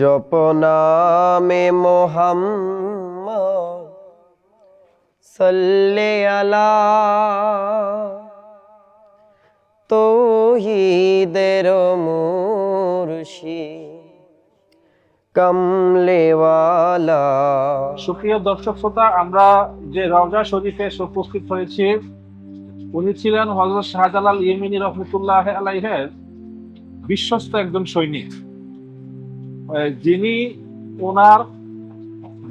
জপনামে মোহাম্মদ সাল্লে আলা তৌহিদের মুর্শি কমলেওয়ালা। সুপ্রিয় দর্শক শ্রোতা, আমরা যে রওজা শরীফে উপস্থিত হয়েছি, উনি ছিলেন হজরত শাহজালাল ইয়েমিনী রহমতুল্লাহ আলাইহের বিশ্বস্ত একজন সৈনিক। যিনি ওনার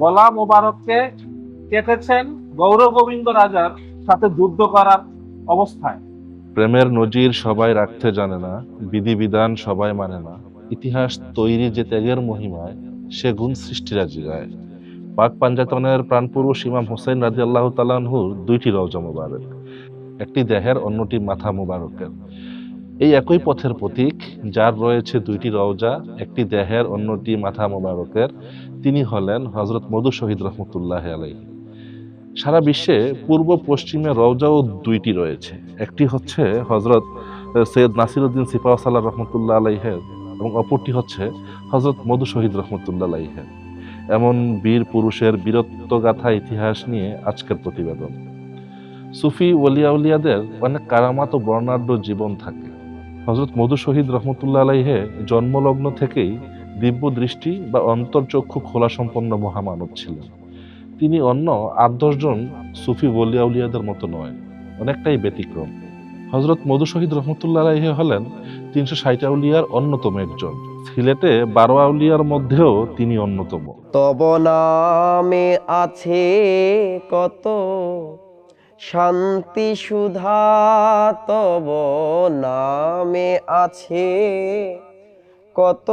বলা মোবারককে কেটেছেন গৌর গোবিন্দ রাজার সাথে যুদ্ধ করার অবস্থায়। প্রেমের নজির সবাই রাখতে জানে না, বিধিবিধান সবাই মানে না। ইতিহাস তৈরি যে ত্যাগের মহিমায়, সে গুণ সৃষ্টিরা জিগায় পাক পাঞ্জাতনের প্রাণপুরুষ ইমাম হোসেন রাজি আল্লাহ তালানহুর দুইটি রওজা মোবারক, একটি দেহের, অন্যটি মাথা মোবারকের। এই একই পথের প্রতীক, যার রয়েছে দুইটি রওজা, একটি দেহের, অন্যটি মাথা মোবারকের। তিনি হলেন হজরত মধু শহীদ রহমতুল্লাহ আলাইহি। সারা বিশ্বে পূর্ব পশ্চিমে রওজাও দুইটি রয়েছে। একটি হচ্ছে হজরত সৈয়দ নাসিরুদ্দিন সিপাহসাল্লাহ রহমতুল্লাহ আলাইহের এবং অপরটি হচ্ছে হজরত মধু শহীদ রহমতুল্লাহ আলাইহের এমন বীর পুরুষের বীরত্বগাথা ইতিহাস নিয়ে আজকের প্রতিবেদন। সুফি ওলিয়া উলিয়াদের অনেক কারামাত বর্ণাঢ্য জীবন থাকে। হজরত মধু শহীদ রহমতুল্লাহ আলাইহে জন্মলগ্ন থেকেই দিব্য দৃষ্টি বা অন্তর্চক্ষু খোলা সম্পন্ন মহামানব ছিলেন। তিনি অন্য আট দশজন সুফি ওলিয়া উলিয়াদের মতো নয়, অনেকটাই ব্যতিক্রম। হজরত মধু শহীদ রহমতুল্লাহ আলাইহি হলেন তিনশো ষাট আউলিয়ার অন্যতম একজন। সিলেটে বারো আউলিয়ার মধ্যেও তিনি অন্যতম। তব নামে আছে কত শান্তি সুধা তব নামে আছে। কত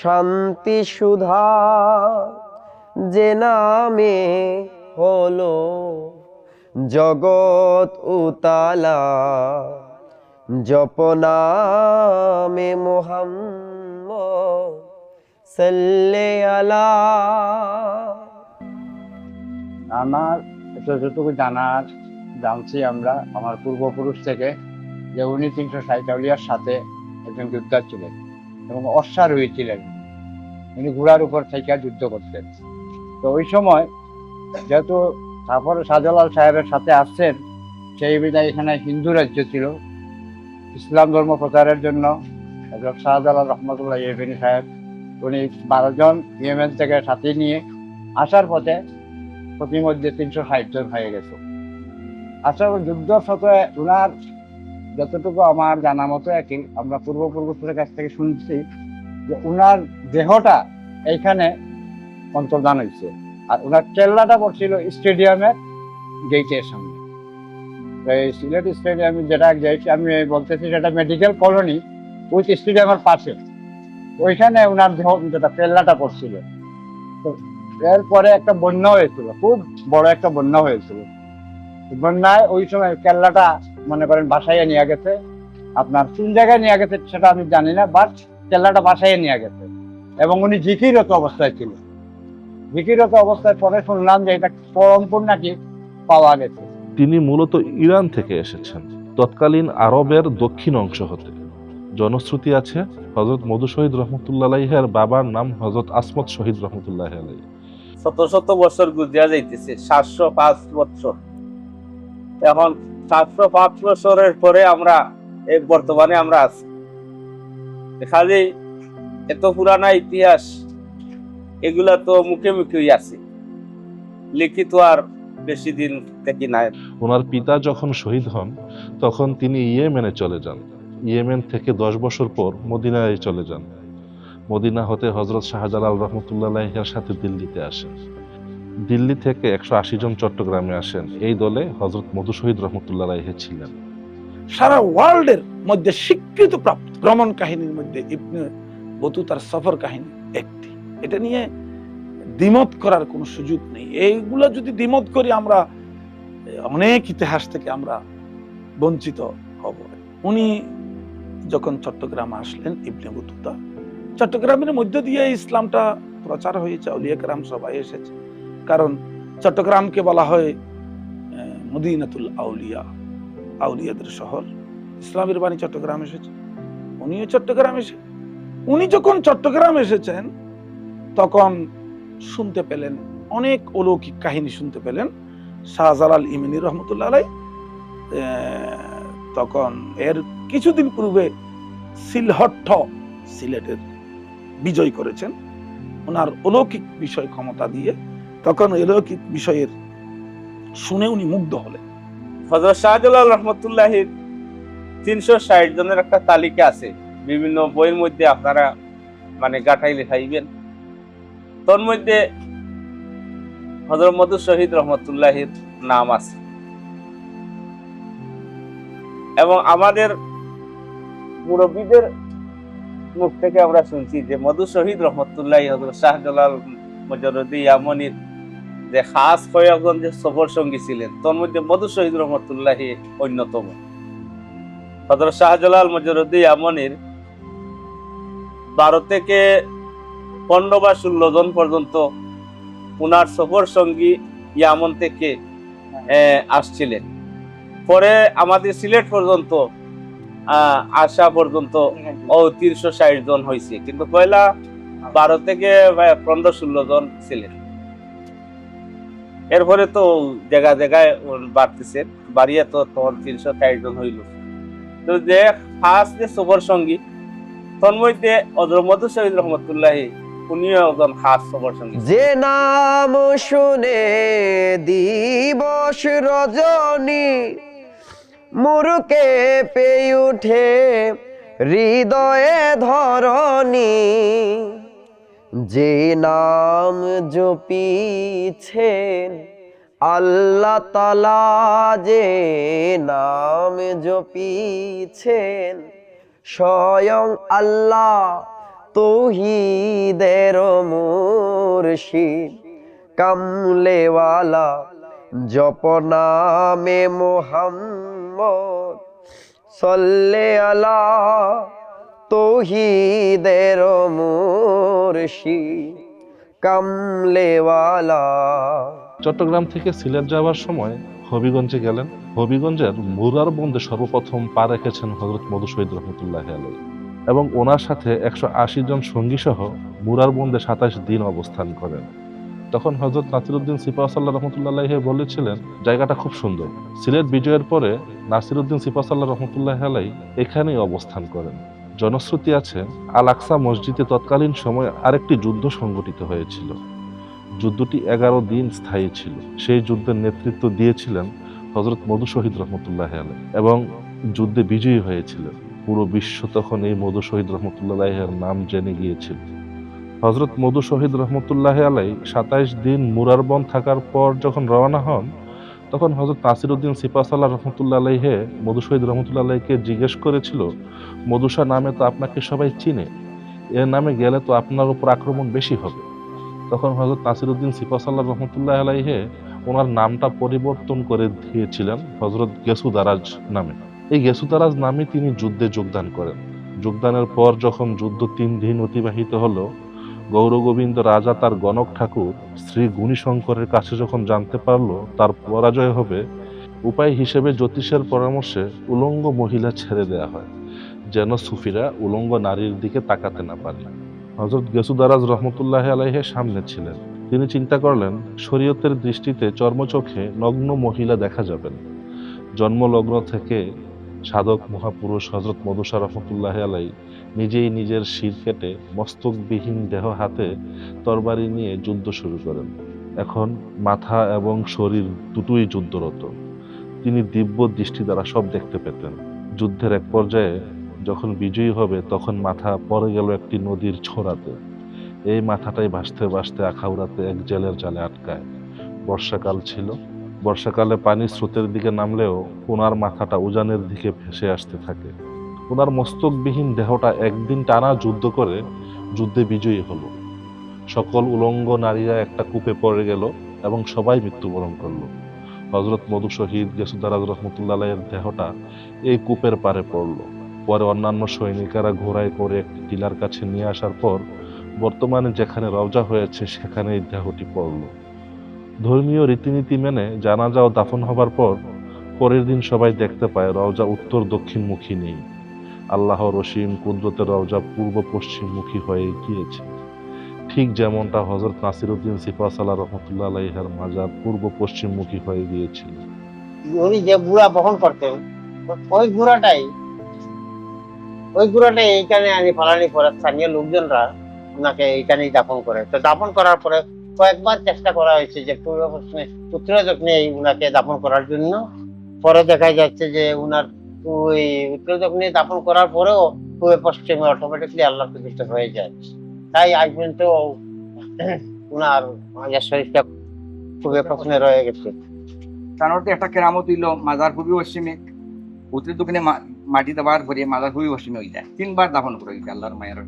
শান্তি সুধা যে নামে হলো জগৎ উতালা জপনামে মোহাম্মদ সাল্লে আলা। আমার যতটুকু জানার জানছি আমরা আমার পূর্বপুরুষ থেকে যে উনি তিনশো সাইটাউলিয়ার সাথে একজন যোদ্ধা ছিলেন এবং অশ্বারোহী ছিলেন। উনি ঘোড়ার উপর থেকে যুদ্ধ করতেন। তো ওই সময় যেহেতু সাফর শাহজালাল সাহেবের সাথে আসছেন, সেই বিধায় এখানে হিন্দু রাজ্য ছিল। ইসলাম ধর্ম প্রচারের জন্য শাহজালাল রহমতুল্লাহ ইয়েবেনি সাহেব, উনি বারোজন ইয়েমেন থেকে সাথে নিয়ে আসার পথে প্রতিমধ্যে তিনশো ষাট জন হয়ে গেছে। আসলে যুদ্ধ সত্ত্বে ওনার যতটুকু আমার জানা মতো একই, আমরা পূর্বপুরুষের কাছ থেকে শুনছি যে ওনার দেহটা এইখানে অন্তর্দান হয়েছে। আর ওনার কেল্লাটা পড়ছিল স্টেডিয়ামের গেটের সামনে। এই সিলেট স্টেডিয়ামে যেটা গেট আমি বলতেছি সেটা মেডিকেল কলোনি উইথ স্টেডিয়ামের পাশে। ওইখানে ওনার দেহ, যেটা কেল্লাটা পড়ছিল। এরপরে একটা বন্যা হয়েছিল, খুব বড় একটা বন্যা হয়েছিল। বন্যায় ওই সময় কেল্লাটা মনে করেন বাসায় নিয়ে গেছে। আপনার কোন জায়গায় নিয়ে গেছে সেটা আমি জানি না বাট কেল্লাটা বাসায় নিয়ে গেছে। এবং উনি ঝিকিরত অবস্থায় ছিল। ঝিকিরত অবস্থায় পরে শুনলাম যে এটা পরমপুর নাকি পাওয়া গেছে। তিনি মূলত ইরান থেকে এসেছেন, তৎকালীন আরবের দক্ষিণ অংশ হতে। জনশ্রুতি আছে হজরত মধু শহীদ রহমতুল্লাহ বাবার নাম হজরত আসমত শহীদ রহমতুল্লাহ আলাই শত শত বছর গুজিয়া যাইতেছে, সাতশো পাঁচ বছর এখন সাতশো পাঁচ বছরের পরে আমরা এই বর্তমানে আমরা আছি। খালি এত পুরানা ইতিহাস, এগুলা তো মুখে মুখেই আছে। লিখিত আর বেশি দিন থেকে নাই। ওনার পিতা যখন শহীদ হন, তখন তিনি ইয়েমেনে চলে যান। ইয়েমেন থেকে দশ বছর পর মদিনায় চলে যান। মদিনা হতে হজরত শাহজালাল রহমতুল্লাহের সাথে দিল্লিতে আসেন। দিল্লি থেকে একশো আশি জন চট্টগ্রামে আসেন। এই দলে হজরত মধু শহীদ রহমতুল্লাহ ছিলেন। সারা ওয়ার্ল্ডের মধ্যে স্বীকৃত প্রাপ্ত ভ্রমণ কাহিনীর মধ্যে ইবনে বতুতার সফর কাহিনী একটি। এটা নিয়ে দ্বিমত করার কোনো সুযোগ নেই। এইগুলো যদি দ্বিমত করি আমরা, অনেক ইতিহাস থেকে আমরা বঞ্চিত হব। উনি যখন চট্টগ্রাম আসলেন, ইবনে বতুতা চট্টগ্রামের মধ্য দিয়ে ইসলামটা প্রচার হয়েছে আউলিয়া কেরাম সবাই এসেছে। কারণ চট্টগ্রামকে বলা হয় মদিনাতুল আউলিয়া, আউলিয়াদের শহর। ইসলামের বাণী চট্টগ্রাম এসেছে। উনিও চট্টগ্রাম এসে, উনি যখন চট্টগ্রাম এসেছেন, তখন শুনতে পেলেন, অনেক অলৌকিক কাহিনী শুনতে পেলেন। শাহজালাল ইমিনী রহমতুল্লাহ আলাই তখন এর কিছুদিন পূর্বে সিলহট্ট সিলেটের বিজয় করেছেন। ওনার অলৌকিক বিষয় ক্ষমতা দিয়ে তখন অলৌকিক বিষয়ের শুনে উনি মুগ্ধ হলেন। হজরত শাহজালাল রহমতুল্লাহির তিনশো ষাট জনের একটা তালিকা আছে। বিভিন্ন বইয়ের মধ্যে আপনারা মানে গাঠাই লেখাইবেন। তোর মধ্যে হজরত মধু শহীদ রহমতুল্লাহির নাম আছে। এবং আমাদের মুরব্বীদের মুখ থেকে আমরা শুনছি যে মধু শহীদ রহমতুল্লাহ হজরত শাহজালাল মজরুদ্দি ইয়ামনির যে খাস কয়েকজন যে সফর সঙ্গী ছিলেন তোর মধ্যে মধু শহীদ রহমতুল্লাহ অন্যতম। হজরত শাহজালাল মজরুদ্দি আমনির বারো থেকে পনেরো বা ষোলো জন পর্যন্ত উনার সফর সঙ্গী ইয়ামন থেকে আহ, আসছিলেন। পরে আমাদের সিলেট পর্যন্ত আসা পর্যন্ত তিনশো ষাট জন হয়েছে কিন্তু পয়লা বারো থেকে পনেরো ষোলো জন ছিলেন। এরপরে তো জায়গা জায়গায় বাড়তেছে। বাড়িয়ে তো তখন তিনশো ষাট জন হইল। তো যে ফার্স্ট যে সবর সঙ্গী, তন্মধ্যে অজর মধু শহীদ রহমতুল্লাহ, উনিও একজন খাস সবর সঙ্গী। যে নাম শুনে দিবস রজনী মুরুকে পেয়ে উঠে হৃদয়ে ধরণী। যে নাম জপিছেন আল্লাহ তালা যে নাম জপিছেন স্বয়ং আল্লাহ তৌহিদের মুর্শিদ, কামলেওয়ালা, জপনামে মোহাম্মদ সল্লে আলা তৌহিদের মুর্শিদ কামলেওয়ালা। চট্টগ্রাম থেকে সিলেট যাওয়ার সময় হবিগঞ্জে গেলেন। হবিগঞ্জের মুরার বন্দে সর্বপ্রথম পা রেখেছেন হজরত মধু শহীদ রহমতুল্লাহ আলাই এবং ওনার সাথে একশো আশি জন সঙ্গী সহ মুরার বন্দে সাতাশ দিন অবস্থান করেন। তখন হজরত নাসিরুদ্দিন সিপাহসাল্লাহ রহমতুল্লাহ বলেছিলেন, জায়গাটা খুব সুন্দর। সিলেট বিজয়ের পরে নাসিরুদ্দিন সিপাহসাল্লাহ রহমতুল্লাহ আলাই এখানেই অবস্থান করেন। জনশ্রুতি আছে আল আকসা মসজিদে তৎকালীন সময়ে আরেকটি যুদ্ধ সংগঠিত হয়েছিল। যুদ্ধটি এগারো দিন স্থায়ী ছিল। সেই যুদ্ধের নেতৃত্ব দিয়েছিলেন হজরত মধু শহীদ রহমতুল্লাহ আলাই এবং যুদ্ধে বিজয়ী হয়েছিলেন। পুরো বিশ্ব তখন এই মধু শহীদ রহমতুল্লাহের নাম জেনে গিয়েছিল। হজরত মধু শহীদ রহমতুল্লাহ আলাই সাতাইশ দিন মুরারবন থাকার পর যখন রওনা হন, তখন হজরত নাসিরুদ্দিন সিপাসাল্লাহ রহমতুল্লাহ আলাইহে মধু শহীদ রহমতুল্লাহ আলাইকে জিজ্ঞেস করেছিল, মধুসা নামে তো আপনাকে সবাই চিনে এর নামে গেলে তো আপনার উপর আক্রমণ বেশি হবে। তখন হজরত নাসিরুদ্দিন সিপাসাল্লাহ রহমতুল্লাহ আলাইহে ওনার নামটা পরিবর্তন করে দিয়েছিলেন হজরত গেসুদারাজ নামে। এই গেসুদারাজ নামে তিনি যুদ্ধে যোগদান করেন। যোগদানের পর যখন যুদ্ধ তিন দিন অতিবাহিত হলো গৌরগোবিন্দ রাজা তার গণক ঠাকুর শ্রী গুণীশঙ্করের কাছে যখন জানতে পারল, তার পরাজয় হবে, উপায় হিসেবে জ্যোতিষের পরামর্শে উলঙ্গ মহিলা ছেড়ে দেয়া হয়, যেন সুফিরা উলঙ্গ নারীর দিকে তাকাতে না পারে। হজরত গেসুদারাজ রহমতুল্লাহ আলাইহের সামনে ছিলেন। তিনি চিন্তা করলেন, শরীয়তের দৃষ্টিতে চর্মচোখে নগ্ন মহিলা দেখা যাবে না জন্মলগ্ন থেকে সাধক মহাপুরুষ হজরত মধুসা রহমতুল্লাহ আলাই নিজেই নিজের শির কেটে মস্তকবিহীন দেহ হাতে তরবারি নিয়ে যুদ্ধ শুরু করেন। এখন মাথা এবং শরীর দুটোই যুদ্ধরত। তিনি দিব্য দৃষ্টি দ্বারা সব দেখতে পেতেন। যুদ্ধের এক পর্যায়ে যখন বিজয়ী হবে, তখন মাথা পড়ে গেল একটি নদীর ছোড়াতে। এই মাথাটাই ভাসতে ভাসতে আখাউড়াতে এক জেলের জালে আটকায়। বর্ষাকাল ছিল। বর্ষাকালে পানি স্রোতের দিকে নামলেও ওনার মাথাটা উজানের দিকে ভেসে আসতে থাকে। ওনার মস্তকবিহীন দেহটা একদিন টানা যুদ্ধ করে যুদ্ধে বিজয়ী হলো। সকল উলঙ্গ নারীরা একটা কূপে পড়ে গেল এবং সবাই মৃত্যুবরণ করল। হজরত মধু শহীদ গেসুদারাজ রহমতুল্লাহ দেহটা এই কূপের পারে পড়ল। পরে অন্যান্য সৈনিকেরা ঘোড়ায় করে একটি টিলার কাছে নিয়ে আসার পর বর্তমানে যেখানে রওজা হয়েছে সেখানে এই দেহটি পড়ল। ধর্মীয় রীতিনীতি মেনে জানাজা ও দাফন হবার পর পরের দিন সবাই দেখতে পায় রওজা উত্তর দক্ষিণমুখী নেই। আল্লাহ রসিম কুদরতের রওজা পূর্ব পশ্চিমমুখী হয়ে গিয়েছে। ঠিক যেমনটা হজরত নাসিরুদ্দিন সিফাসাল্লাহ রহমতুল্লাহ আলাইহার মাজার পূর্ব পশ্চিমমুখী হয়ে গিয়েছিল। উনি যে বুড়া বহন করতেন, ওই বুড়াটাই ওই বুড়াটাই এইখানে আনি ফালানি করে স্থানীয় লোকজনরা ওনাকে এইখানেই দাফন করে। তো দাফন করার পরে কয়েকবার চেষ্টা করা হয়েছে যে পূর্ব পশ্চিমে উত্তর দক্ষিণে উনাকে দাফন করার জন্য। পরে দেখা যাচ্ছে যে উনার ওই উত্তর দাফন করার পরেও পূর্ব পশ্চিমে অটোমেটিকলি আল্লাহ প্রতিষ্ঠা হয়ে যায়। তাই আজ পর্যন্ত উনার মাজার শরীরটা পূর্ব পশ্চিমে রয়ে গেছে। তার অর্থে একটা কেরামত হইল মাজার পূর্বী পশ্চিমে উত্তর দক্ষিণে মাটি দেওয়ার পরে মাজার পূর্বী পশ্চিমে হয়ে যায় তিনবার দাফন করে হয়েছে আল্লাহর মায়ের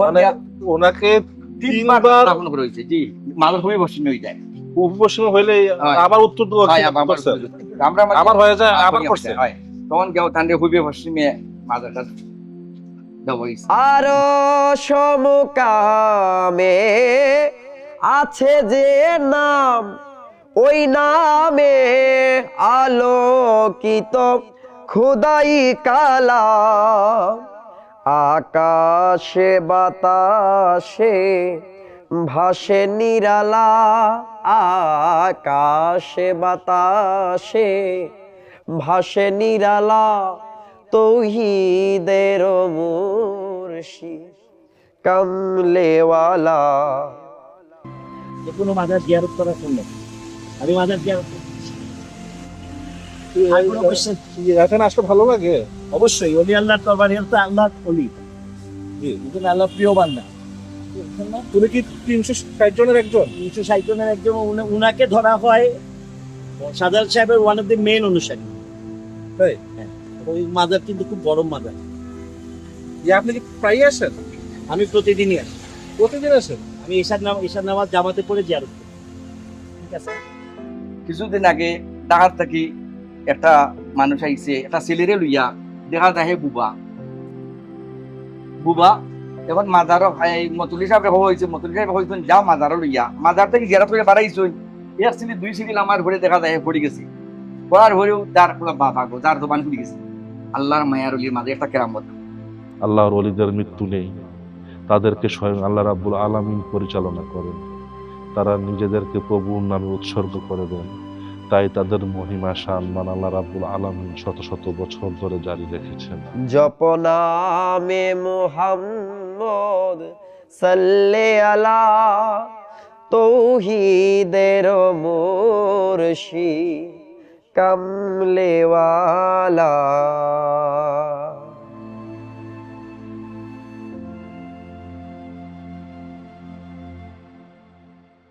মানে ওনাকে তিনবার দাফন করে হয়েছে? জি মাজার পূর্বী পশ্চিমে হয়ে যায় পূর্ব পশ্চিম হইলে আবার উত্তর আমরা আবার হয়ে যায় আবার করছে। হয়। তখন কেউ তান্ডে পূর্বী পশ্চিমে মাজারটা দেওয়া হয়েছে আরও সমকামে আছে যে নাম, ওই নামে আলোকিত খুদাই কালা আকাশে, বাতাসে ভাসে নিরালা, আকাশে, বাতাসে ভাসে নিরালা তৌহিদের মুর্শি কামলেওয়ালা। যে কোনো মাজার জিয়ারত করার জন্য। আমি মাজার জিয়ারত? এখানে আসলে ভালো লাগে। অবশ্যই অলি আল্লাহর তরবারি তো অলি। আল্লাহ প্রিয় বান্দা। তুমি কি তিনশো ষাট জনের একজন? তিনশো ষাট জনের একজন উনাকে ধরা হয় সাদাল সাহেবের ওয়ান অফ দি মেন অনুসারী। তাই? ওই মাজার কিন্তু খুব বড় মাজার। যে আপনি কি প্রায় আসেন? আমি প্রতিদিনই আসি। প্রতিদিন আসেন? আমি ঈশার নাম ঈশার নামাজ জামাতে পড়ে জিয়ারত করি। ঠিক আছে? কিছুদিন আগে ঢাকার থাকি একটা মানুষ আইছে একটা ছেলেরে লইয়া দেখা যায় বুবা। বুবা এখন মাজার মতুলি সাহেব হয়েছে মতুলি সাহেব হয়েছেন যাও মাজারও লইয়া। মাজার থেকে জেরা করে বাড়াইছই। এক সিলি দুই সিলিল আমার ঘরে দেখা যায় পড়ে গেছে। পড়ার ঘরেও তার পুরো বাবা গো তার দোকান খুলে গেছে। আল্লাহর মায়ার অলির মাঝে একটা কেরামত। আল্লাহর অলিদের মৃত্যু নেই। তাদেরকে স্বয়ং আল্লাহ রাব্বুল আলামিন পরিচালনা করেন। তারা নিজেদেরকে প্রভুর নামে উৎসর্গ করে দেন। তাই তাদের মহিমা সম্মান আল্লাহ রাব্বুল আলামিন শত শত বছর ধরে জারি রেখেছেন। জপনামে মুহাম্মদ সাল্লে আলা তৌহিদের মুর্শি কামলেওয়ালা